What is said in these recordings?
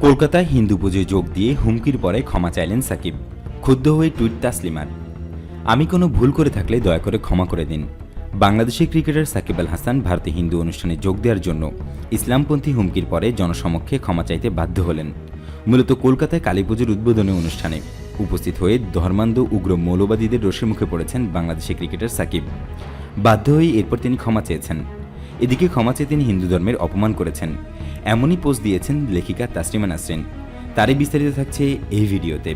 কলকাতায় হিন্দু পুজোয় যোগ দিয়ে হুমকির পরে ক্ষমা চাইলেন সাকিব, ক্ষুব্ধ হয়ে টুইট তাসলিমার। আমি কোনো ভুল করে থাকলে দয়া করে ক্ষমা করে দিন। বাংলাদেশের ক্রিকেটার সাকিব আল হাসান ভারতে হিন্দু অনুষ্ঠানে যোগ দেওয়ার জন্য ইসলামপন্থী হুমকির পরে জনসমক্ষে ক্ষমা চাইতে বাধ্য হলেন। মূলত কলকাতায় কালীপুজোর উদ্বোধনী অনুষ্ঠানে উপস্থিত হয়ে ধর্মান্ধ উগ্র মৌলবাদীদের রোষের মুখে পড়েছেন বাংলাদেশের ক্রিকেটার সাকিব। বাধ্য হয়ে এরপর তিনি ক্ষমা চেয়েছেন। এদিকে ক্ষমা চেয়ে তিনি হিন্দু ধর্মের অপমান করেছেন। এমনই পোস্ট দিয়েছেন লেখিকা তাসলিমা নাসরিন। তারই বিস্তারিত থাকছে এই ভিডিওতে।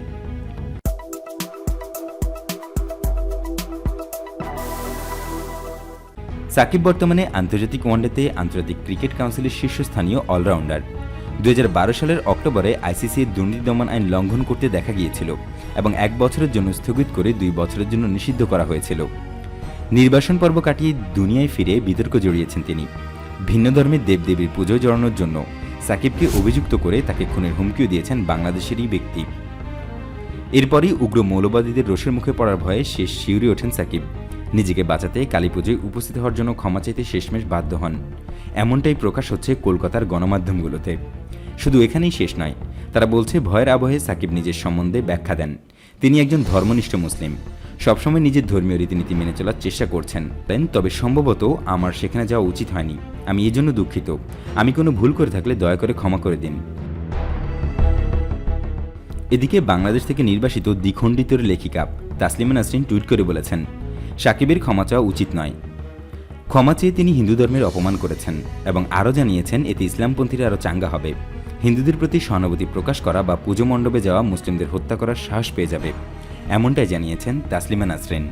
সাকিব বর্তমানে আন্তর্জাতিক ওয়ানডেতে আন্তর্জাতিক ক্রিকেট কাউন্সিলের শীর্ষস্থানীয় অলরাউন্ডার। দুই হাজার বারো সালের অক্টোবরে আইসিসি দুর্নীতি দমন আইন লঙ্ঘন করতে দেখা গিয়েছিল এবং এক বছরের জন্য স্থগিত করে দুই বছরের জন্য নিষিদ্ধ করা হয়েছিল। নির্বাসন পর্ব কাটিয়ে দুনিয়ায় ফিরে বিতর্ক জড়িয়েছেন তিনি। ভিন্ন ধর্মের দেবদেবীর পুজোয় জড়ানোর জন্য সাকিবকে অভিযুক্ত করে তাকে খুনের হুমকিও দিয়েছেন বাংলাদেশেরই ব্যক্তি। এরপরই উগ্র মৌলবাদীদের রোষের মুখে পড়ার ভয়ে শেষ শিউরে ওঠেন সাকিব। নিজেকে বাঁচাতে কালী পুজোয় উপস্থিত হওয়ার জন্য ক্ষমা চাইতে শেষমেশ বাধ্য হন। এমনটাই প্রকাশ হচ্ছে কলকাতার গণমাধ্যমগুলোতে। শুধু এখানেই শেষ নয়, তারা বলছে ভয়ের আবহে সাকিব নিজের সম্বন্ধে ব্যাখ্যা দেন। তিনি একজন ধর্মনিষ্ঠ মুসলিম। সবসময় নিজের ধর্মীয় রীতিনীতি মেনে চলার চেষ্টা করছেন, দেন তবে সম্ভবত আমার সেখানে যাওয়া উচিত হয়নি। আমি এই জন্য দুঃখিত। আমি কোনো ভুল করে থাকলে দয়া করে ক্ষমা করে দিন। এদিকে বাংলাদেশ থেকে নির্বাসিত দ্বিখণ্ডিতর লেখিকা তাসলিমা নাসরিন টুইট করে বলেছেন, সাকিবের ক্ষমা চাওয়া উচিত নয়। ক্ষমা চেয়ে তিনি হিন্দু ধর্মের অপমান করেছেন এবং আরও জানিয়েছেন, এতে ইসলামপন্থীরা আরও চাঙ্গা হবে। হিন্দুদের প্রতি সহানুভূতি প্রকাশ করা বা পুজো মণ্ডপে যাওয়া মুসলিমদের হত্যা করার সাহস পেয়ে যাবে। এমনটাই জানিয়েছেন তাসলিমা নাসরিন।